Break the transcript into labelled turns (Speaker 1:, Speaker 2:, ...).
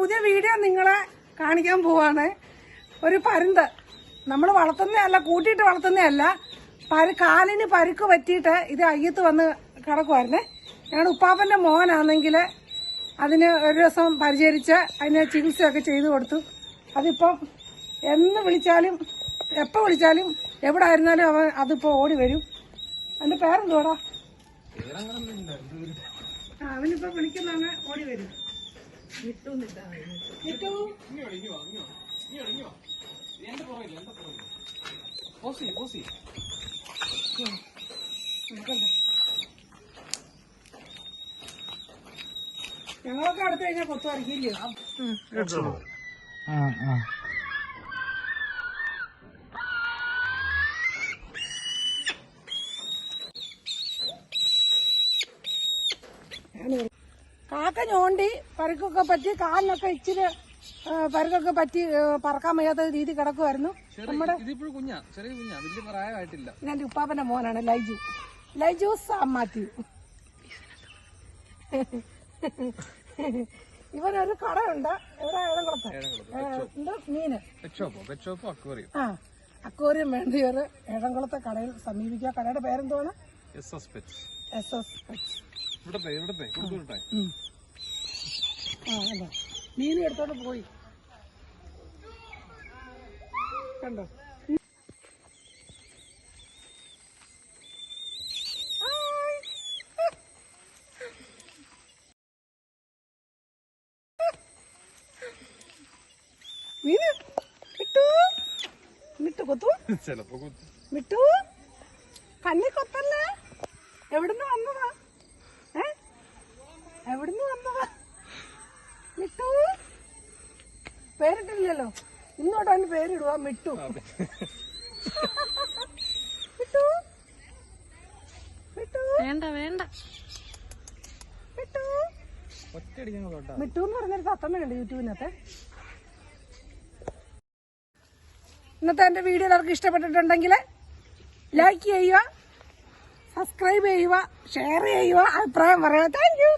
Speaker 1: പുതിയ വീഡിയോ നിങ്ങളെ കാണിക്കാൻ പോവാണ്. ഒരു പരുന്ത്. നമ്മൾ വളർത്തുന്നതല്ല കൂട്ടിയിട്ട് വളർത്തുന്നതല്ല. പരു കാലിന് പരുക്ക് പറ്റിയിട്ട് ഇത് അയ്യത്ത് വന്ന് കിടക്കുമായിരുന്നേ ഞങ്ങളുടെ ഉപ്പാപ്പന്റെ മോനാണെങ്കിൽ അതിന് ഒരു ദിവസം പരിചരിച്ച് അതിന് ചികിത്സയൊക്കെ ചെയ്തു കൊടുത്തു. അതിപ്പം എന്ന് വിളിച്ചാലും എപ്പോൾ വിളിച്ചാലും എവിടെ ആയിരുന്നാലും അവൻ അതിപ്പോൾ ഓടി വരും. അതിന്റെ പേരെന്തുവാടാ? ആ അവനിപ്പോ വിളിക്കുന്നതാണ് ഓടി വരും. ഞങ്ങളൊക്കെ അടുത്ത് കഴിഞ്ഞാൽ കൊത്തു അടിക്കില്ലേ കാക്ക ഞോണ്ടി പരുക്കൊക്കെ പറ്റി കാലിനൊക്കെ ഇച്ചിരി പരുക്കൊക്കെ പറ്റി പറക്കാൻ വയ്യാത്ത രീതി കിടക്കുമായിരുന്നു നമ്മുടെ
Speaker 2: ഞാൻ
Speaker 1: എന്റെ ഉപ്പാപ്പന്റെ മോനാണ് ലൈജു. ലൈജു സാം മാത്യു ഇവനൊരു കടയുണ്ട് ഇവിടെ ഏഴംകുളത്ത്. മീന്. ആ അക്വേറിയം വേണ്ടിയവർ ഏഴംകുളത്തെ കടയിൽ സമീപിക്കുക. കടയുടെ പേരെന്തുവാണ്
Speaker 2: S S pets.
Speaker 1: S S pets.
Speaker 2: ഇവിടത്തെ ഇവിടത്തെ കൊടുത്തുവിട്ടെ.
Speaker 1: ആ കണ്ടോ മീൻ എടുത്തോണ്ട് പോയി കണ്ടോ. മീന് മിട്ടു മിട്ടു കൊത്തു
Speaker 2: ചിലപ്പോ കുത്തും.
Speaker 1: മിട്ടു പേരിട്ടില്ലല്ലോ. ഇന്നോട്ട് അവന് പേരിടുക മിട്ടു. മിട്ടു. മിട്ടു.
Speaker 3: വേണ്ട വേണ്ട.
Speaker 1: മിട്ടു. മിട്ടു എന്ന് പറഞ്ഞൊരു തത്തമ്മയുണ്ട് യൂട്യൂബിനകത്ത്. ഇന്നത്തെ എന്റെ വീഡിയോ എല്ലാവർക്കും ഇഷ്ടപ്പെട്ടിട്ടുണ്ടെങ്കിൽ ലൈക്ക് ചെയ്യുക സബ്സ്ക്രൈബ് ചെയ്യുക ഷെയർ ചെയ്യുക അഭിപ്രായം പറയുക. Thank you